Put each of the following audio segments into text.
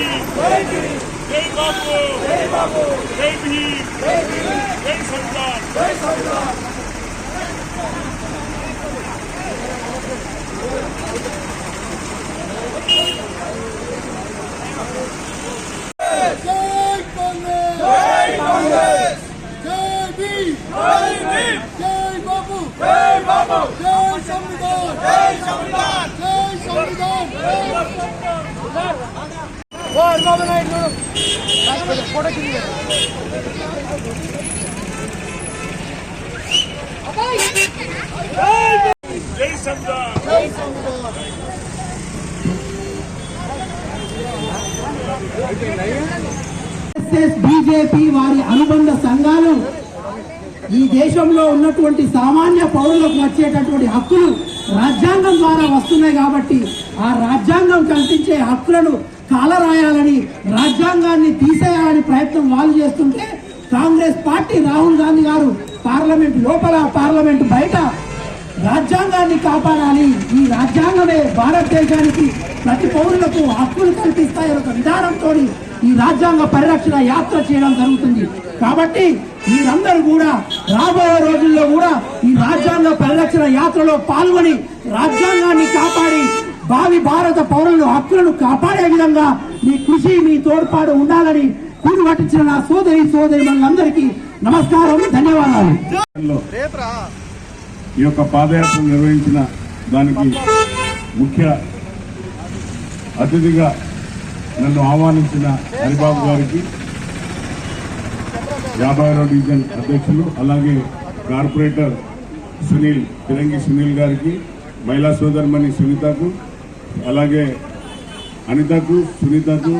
జై భీమ్ జై బాపు జై భీమ్ జై సంవిధాన్ జై కాంగ్రెస్ జై కాంగ్రెస్ జై భీమ్ జై భీమ్ జై బాబు జై బాబు జై సంవిధాన్ జై సంవిధాన్ జై సంవిధాన్ ఓయ్ బాబు నాయుడు ఫోటో జై సంవిధాన్ జై బీజేపీ వారి అనుబంధ సంఘాలు ఈ దేశంలో ఉన్నటువంటి సామాన్య పౌరులకు వచ్చేటటువంటి హక్కులు రాజ్యాంగం ద్వారా వస్తున్నాయి కాబట్టి ఆ రాజ్యాంగం కల్పించే హక్కులను కాలరాయాలని రాజ్యాంగాన్ని తీసేయాలని ప్రయత్నం వాళ్ళు చేస్తుంటే కాంగ్రెస్ పార్టీ రాహుల్ గాంధీ గారు పార్లమెంట్ లోపల పార్లమెంట్ బయట రాజ్యాంగాన్ని కాపాడాలి. ఈ రాజ్యాంగమే భారతదేశానికి ప్రతి పౌరులకు హక్కులు కల్పిస్తాయి ఒక విధానంతో ఈ రాజ్యాంగ పరిరక్షణ యాత్ర చేయడం జరుగుతుంది. కాబట్టి మీరందరూ కూడా రాబోయే రోజుల్లో కూడా ఈ రాజ్యాంగ పరిరక్షణ యాత్రలో పాల్గొని రాజ్యాంగాన్ని కాపాడి భావి భారత పౌరుల హక్కులను కాపాడే విధంగా మీ కృషి మీ తోడ్పాటు ఉండాలని కూడి పట్టించిన నా సోదరి సోదరి మనందరికీ నమస్కారం ధన్యవాదాలు. ఈ యొక్క పాదయాత్ర నిర్వహించిన దానికి ముఖ్య అతిథిగా నన్ను ఆహ్వానించిన హరిబాబు గారికి యాభై డివిజన్ అధ్యక్షులు అలాగే కార్పొరేటర్ సునీల్ తిరంగి సునీల్ గారికి మహిళా సోదరిమణి సునీతకు అలాగే అనితకు సునీతకు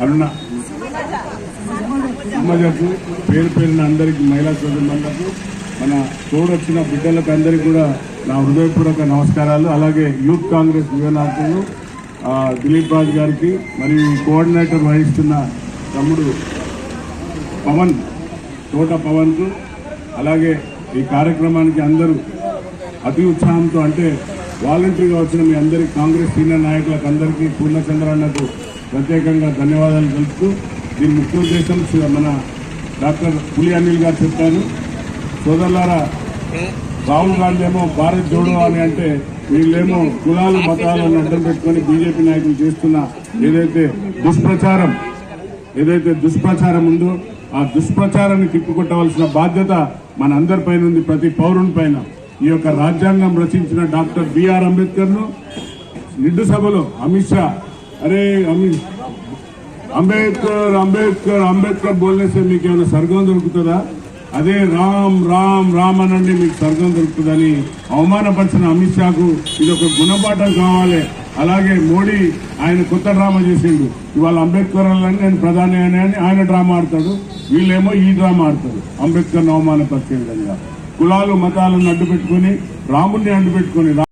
అరుణ ఉమ్మజకు పేరు పేరున అందరికీ మహిళా సోదరులకు మన తోడొచ్చిన బిడ్డలకు అందరికీ కూడా నా హృదయపూర్వక నమస్కారాలు. అలాగే యూత్ కాంగ్రెస్ యువనాయకులు దిలీప్ రాజు గారికి మరియు కోఆర్డినేటర్ వహిస్తున్న తమ్ముడు పవన్ తోట పవన్కు అలాగే ఈ కార్యక్రమానికి అందరూ అతి ఉత్సాహంతో అంటే వాలంటరీగా వచ్చిన మీ అందరి కాంగ్రెస్ సీనియర్ నాయకులకు అందరికీ పూర్ణచంద్రన్నకు ప్రత్యేకంగా ధన్యవాదాలు తెలుపుతూ దీని ముఖ్య ఉద్దేశం సు- మన డాక్టర్ పులి అనిల్ గారు చెప్పారు. సోదరులారా రాహుల్ గాంధీ ఏమో భారత్ జోడో అని అంటే వీళ్ళేమో కులాలు మతాలను అడ్డం పెట్టుకొని బీజేపీ నాయకులు చేస్తున్న ఏదైతే దుష్ప్రచారం ఏదైతే దుష్ప్రచారం ఉందో ఆ దుష్ప్రచారాన్ని తిప్పుకొట్టవలసిన బాధ్యత మనందరిపైన ఉంది ప్రతి పౌరుని పైన. ఈ యొక్క రాజ్యాంగం రచించిన డాక్టర్ బిఆర్ అంబేద్కర్ను నిండు సభలో అమిత్ షా అరే అమిత్ అంబేద్కర్ అంబేద్కర్ అంబేద్కర్ బోల్నేసే మీకు ఏమైనా స్వర్గం దొరుకుతుందా? అదే రామ్ రామ్ రామ్ అనండి మీకు స్వర్గం దొరుకుతుందని అవమానపరిచిన అమిత్ షాకు ఇది ఒక గుణపాఠం కావాలి. అలాగే మోడీ ఆయన కొత్త డ్రామా చేసిండు. ఇవాళ అంబేద్కర్ అని నేను ప్రధాని అని అని ఆయన డ్రామా ఆడతాడు. వీళ్ళేమో ఈ డ్రామా ఆడతారు. అంబేద్కర్ను అవమానపరిచే విధంగా. కులాలు మతాలను అడ్డుపెట్టుకుని రాముడిని అడ్డుపెట్టుకుని